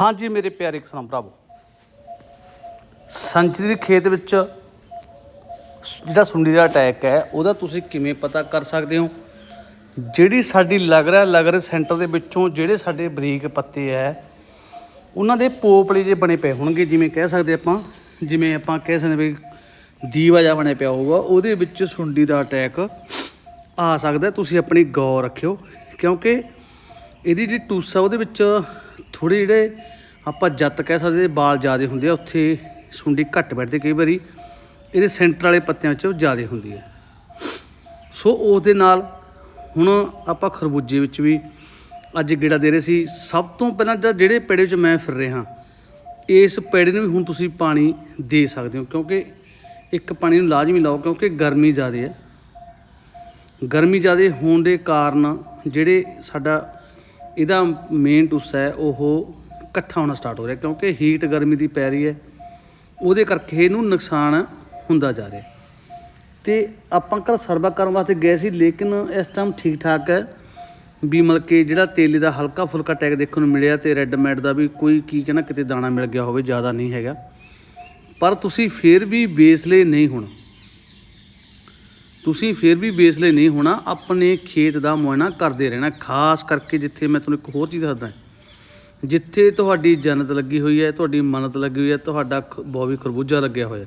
ਹਾਂਜੀ ਮੇਰੇ ਪਿਆਰੇ ਕਿਸਾਨ ਭਰਾਵੋ, ਸੰਚਰੀ ਦੇ ਖੇਤ ਵਿੱਚ ਸ- ਜਿਹੜਾ ਸੁੰਡੀ ਦਾ ਅਟੈਕ ਹੈ, ਉਹਦਾ ਤੁਸੀਂ ਕਿਵੇਂ ਪਤਾ ਕਰ ਸਕਦੇ ਹੋ? ਜਿਹੜੀ ਸਾਡੀ ਲੱਗ ਰਿਹਾ ਲੱਗ ਰਿਹਾ ਸੈਂਟਰ ਦੇ ਵਿੱਚੋਂ ਜਿਹੜੇ ਸਾਡੇ ਬਰੀਕ ਪੱਤੇ ਹੈ, ਉਹਨਾਂ ਦੇ ਪੋਪਲੇ ਜੇ ਬਣੇ ਪਏ ਹੋਣਗੇ, ਜਿਵੇਂ ਕਹਿ ਸਕਦੇ ਆਪਾਂ, ਜਿਵੇਂ ਆਪਾਂ ਕਹਿ ਸਕਦੇ ਵੀ ਦੀਵਾ ਜਿਹਾ ਬਣੇ ਪਿਆ ਹੋਊਗਾ, ਉਹਦੇ ਵਿੱਚ ਸੁੰਡੀ ਦਾ ਅਟੈਕ ਆ ਸਕਦਾ ਤੁਸੀਂ ਆਪਣੀ ਗੌਰ ਰੱਖਿਓ, ਕਿਉਂਕਿ ਇਹਦੀ ਜਿਹੜੀ ਟੂਸਾ, ਉਹਦੇ ਵਿੱਚ ਥੋੜੇ ਜਿਹੜੇ ਆਪਾਂ ਜੱਤ ਕਹਿ ਸਕਦੇ ਬਾਲ ਜ਼ਿਆਦੇ ਹੁੰਦੇ ਆ, ਉੱਥੇ ਸੁੰਡੀ ਘੱਟ ਬੈਠਦੀ ਕਈ ਵਾਰੀ। ਇਹਦੇ ਸੈਂਟਰ ਵਾਲੇ ਪੱਤਿਆਂ 'ਚ ਜ਼ਿਆਦੇ ਹੁੰਦੀ ਹੈ। ਸੋ ਉਸ ਦੇ ਨਾਲ ਹੁਣ ਆਪਾਂ ਖਰਬੂਜੇ ਵਿੱਚ ਵੀ ਅੱਜ ਗੇੜਾ ਦੇ ਰਹੇ ਸੀ। ਸਭ ਤੋਂ ਪਹਿਲਾਂ ਤਾਂ ਜਿਹੜੇ ਪੇੜੇ 'ਚ ਮੈਂ ਫਿਰ ਰਿਹਾ, ਇਸ ਪੇੜੇ ਨੂੰ ਵੀ ਹੁਣ ਤੁਸੀਂ ਪਾਣੀ ਦੇ ਸਕਦੇ ਹੋ, ਕਿਉਂਕਿ ਇੱਕ ਪਾਣੀ ਨੂੰ ਲਾਜ਼ਮੀ ਲਾਓ, ਕਿਉਂਕਿ ਗਰਮੀ ਜ਼ਿਆਦਾ ਹੈ। ਗਰਮੀ ਜ਼ਿਆਦਾ ਹੋਣ ਦੇ ਕਾਰਨ ਜਿਹੜੇ ਸਾਡਾ ਇਹਦਾ ਮੇਨ ਟੁੱਸਾ ਹੈ, ਉਹ ਇਕੱਠਾ ਹੋਣਾ ਸਟਾਰਟ ਹੋ ਰਿਹਾ, ਕਿਉਂਕਿ ਹੀਟ ਗਰਮੀ ਦੀ ਪੈ ਰਹੀ ਹੈ। ਉਹਦੇ ਕਰਕੇ ਇਹਨੂੰ ਨੁਕਸਾਨ ਹੁੰਦਾ ਜਾ ਰਿਹਾ। ਤੇ ਆਪਾਂ ਕੱਲ ਸਰਵਾ ਕਰਨ ਵਾਸਤੇ ਗਏ ਸੀ, ਲੇਕਿਨ ਇਸ ਟਾਈਮ ਠੀਕ ਠਾਕ ਹੈ। ਵੀ ਮਤਲਬ ਕਿ ਜਿਹੜਾ ਤੇਲੇ ਦਾ ਹਲਕਾ ਫੁਲਕਾ ਟੈਗ ਦੇਖਣ ਨੂੰ ਮਿਲਿਆ ਤੇ ਰੈੱਡ ਮੈਟ ਦਾ ਵੀ ਕੋਈ ਕੀ ਕਹਿੰਦਾ, ਕਿਤੇ ਦਾਣਾ ਮਿਲ ਗਿਆ ਹੋਵੇ, ਜ਼ਿਆਦਾ ਨਹੀਂ ਹੈਗਾ। ਪਰ ਤੁਸੀਂ ਫੇਰ ਵੀ ਬੇਸਲੇ ਨਹੀਂ ਹੋਣਾ। ਤੁਸੀਂ ਫਿਰ ਵੀ ਬੇਸਲੇ ਨਹੀਂ ਹੋਣਾ, ਆਪਣੇ ਖੇਤ ਦਾ ਮੁਆਇਨਾ ਕਰਦੇ ਰਹਿਣਾ, ਖਾਸ ਕਰਕੇ ਜਿੱਥੇ ਮੈਂ ਤੁਹਾਨੂੰ ਇੱਕ ਹੋਰ ਚੀਜ਼ ਦੱਸਦਾ। ਜਿੱਥੇ ਤੁਹਾਡੀ ਜਨਤ ਲੱਗੀ ਹੋਈ ਹੈ, ਤੁਹਾਡੀ ਮਨਤ ਲੱਗੀ ਹੋਈ ਹੈ, ਤੁਹਾਡਾ ਖ- ਬੋਵੀ ਖਰਬੂਜਾ ਲੱਗਿਆ ਹੋਇਆ।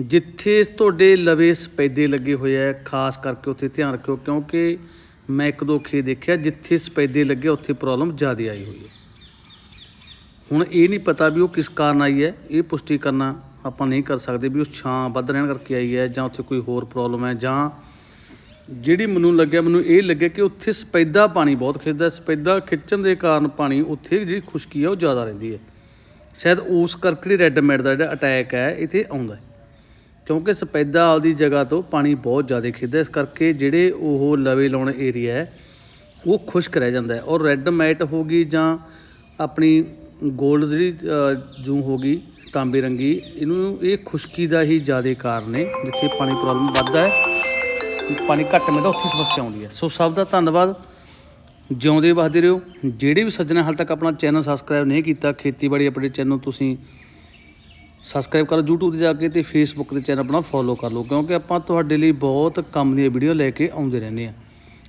ਜਿੱਥੇ ਤੁਹਾਡੇ ਲਵੇ ਸਪੈਦੇ ਲੱਗੇ ਹੋਏ ਹੈ, ਖਾਸ ਕਰਕੇ ਉੱਥੇ ਧਿਆਨ ਰੱਖਿਓ, ਕਿਉਂਕਿ ਮੈਂ ਇੱਕ ਦੋ ਖੇਤ ਦੇਖਿਆ, ਜਿੱਥੇ ਸਪੈਦੇ ਲੱਗੇ, ਉੱਥੇ ਪ੍ਰੋਬਲਮ ਜ਼ਿਆਦਾ ਆਈ ਹੋਈ ਹੈ। ਹੁਣ ਇਹ ਨਹੀਂ ਪਤਾ ਵੀ ਉਹ ਕਿਸ ਕਾਰਨ ਆਈ ਹੈ, ਇਹ ਪੁਸ਼ਟੀ ਕਰਨਾ ਆਪਾਂ ਨਹੀਂ ਕਰ ਸਕਦੇ ਵੀ ਉਹ ਛਾਂ ਵੱਧ ਰਹਿਣ ਕਰਕੇ ਆਈ ਹੈ ਜਾਂ ਉੱਥੇ ਕੋਈ ਹੋਰ ਪ੍ਰੋਬਲਮ ਹੈ ਜਾਂ ਜਿਹੜੀ ਮੈਨੂੰ ਲੱਗਿਆ, ਮੈਨੂੰ ਇਹ ਲੱਗਿਆ ਕਿ ਉੱਥੇ ਸਪੈਦਾ ਪਾਣੀ ਬਹੁਤ ਖਿੱਚਦਾ, ਸਪੈਦਾ ਖਿੱਚਣ ਦੇ ਕਾਰਨ ਪਾਣੀ ਉੱਥੇ ਜਿਹੜੀ ਖੁਸ਼ਕੀ ਹੈ ਉਹ ਜ਼ਿਆਦਾ ਰਹਿੰਦੀ ਹੈ। ਸ਼ਾਇਦ ਉਸ ਕਰਕੇ ਜਿਹੜੀ ਰੈੱਡ ਮੈਟ ਦਾ ਜਿਹੜਾ ਅਟੈਕ ਹੈ, ਇੱਥੇ ਆਉਂਦਾ ਹੈ। ਕਿਉਂਕਿ ਸਪੈਦਾ ਆਪਦੀ ਜਗ੍ਹਾ ਤੋਂ ਪਾਣੀ ਬਹੁਤ ਜ਼ਿਆਦਾ ਖਿੱਚਦਾ, ਇਸ ਕਰਕੇ ਜਿਹੜੇ ਉਹ ਲਵੇ ਲਾਉਣ ਏਰੀਆ ਹੈ, ਉਹ ਖੁਸ਼ਕ ਰਹਿ ਜਾਂਦਾ ਹੈ। ਔਰ ਰੈੱਡ ਮੈਟ ਹੋ ਗਈ ਜਾਂ ਆਪਣੀ ਗੋਲਡ ਜਿਹੜੀ ਜੂੰ ਹੋ ਗਈ, ਤਾਂਬੇ ਰੰਗੀ, ਇਹਨੂੰ ਇਹ ਖੁਸ਼ਕੀ ਦਾ ਹੀ ਜ਼ਿਆਦਾ ਕਾਰਨ ਹੈ ਜਿੱਥੇ ਪਾਣੀ ਪ੍ਰੋਬਲਮ ਵੱਧਦਾ ਹੈ। ਪਾਣੀ ਘੱਟ ਮਿਲਦਾ, ਉੱਥੇ ਸਮੱਸਿਆ ਆਉਂਦੀ ਹੈ। ਸੋ ਸਭ ਦਾ ਧੰਨਵਾਦ। ਜਿਉਂਦੇ ਵਸਦੇ ਰਹੋ। ਜਿਹੜੇ ਵੀ ਸੱਜਣਾ ਹਾਲ ਤੱਕ ਆਪਣਾ ਚੈਨਲ ਸਬਸਕ੍ਰਾਈਬ ਨਹੀਂ ਕੀਤਾ, ਖੇਤੀਬਾੜੀ ਅਪਡੇਟ ਚੈਨਲ ਤੁਸੀਂ ਸਬਸਕ੍ਰਾਈਬ ਕਰੋ, YouTube ਤੇ ਜਾ ਕੇ ਤੇ Facebook ਤੇ ਚੈਨਲ ਆਪਣਾ ਫੋਲੋ ਕਰ ਲਓ, ਕਿਉਂਕਿ ਆਪਾਂ ਤੁਹਾਡੇ ਲਈ ਬਹੁਤ ਕੰਮ ਦੀਆਂ ਵੀਡੀਓ ਲੈ ਕੇ ਆਉਂਦੇ ਰਹਿੰਦੇ ਆ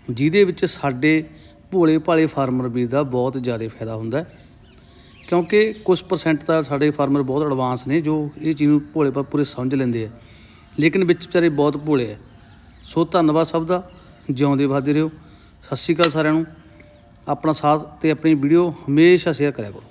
ਜਿਹਦੇ ਵਿੱਚ ਸਾਡੇ ਭੋਲੇ ਭਾਲੇ ਫਾਰਮਰ ਵੀਰ ਦਾ ਬਹੁਤ ਜ਼ਿਆਦਾ ਫਾਇਦਾ ਹੁੰਦਾ ਹੈ। ਕਿਉਂਕਿ ਕੁਝ ਪਰਸੈਂਟ ਤਾਂ ਸਾਡੇ ਫਾਰਮਰ ਬਹੁਤ ਐਡਵਾਂਸ ਨੇ ਜੋ ਇਹ ਚੀਜ਼ ਨੂੰ ਭੋਲੇ ਪਰ ਪੂਰੇ ਸਮਝ ਲੈਂਦੇ ਆ। ਲੇਕਿਨ ਵਿੱਚ ਵਿਚਾਰੇ ਬਹੁਤ ਭੋਲੇ ਆ। ਸੋ ਧੰਨਵਾਦ ਸਭ ਦਾ। ਜਿਉਂਦੇ ਵੱਧਦੇ ਰਹੋ। ਸਤਿ ਸ਼੍ਰੀ ਅਕਾਲ ਸਾਰਿਆਂ ਨੂੰ। ਆਪਣਾ ਸਾਥ ਤੇ ਆਪਣੀ ਵੀਡੀਓ ਹਮੇਸ਼ਾ ਸ਼ੇਅਰ ਕਰਿਆ ਕਰੋ।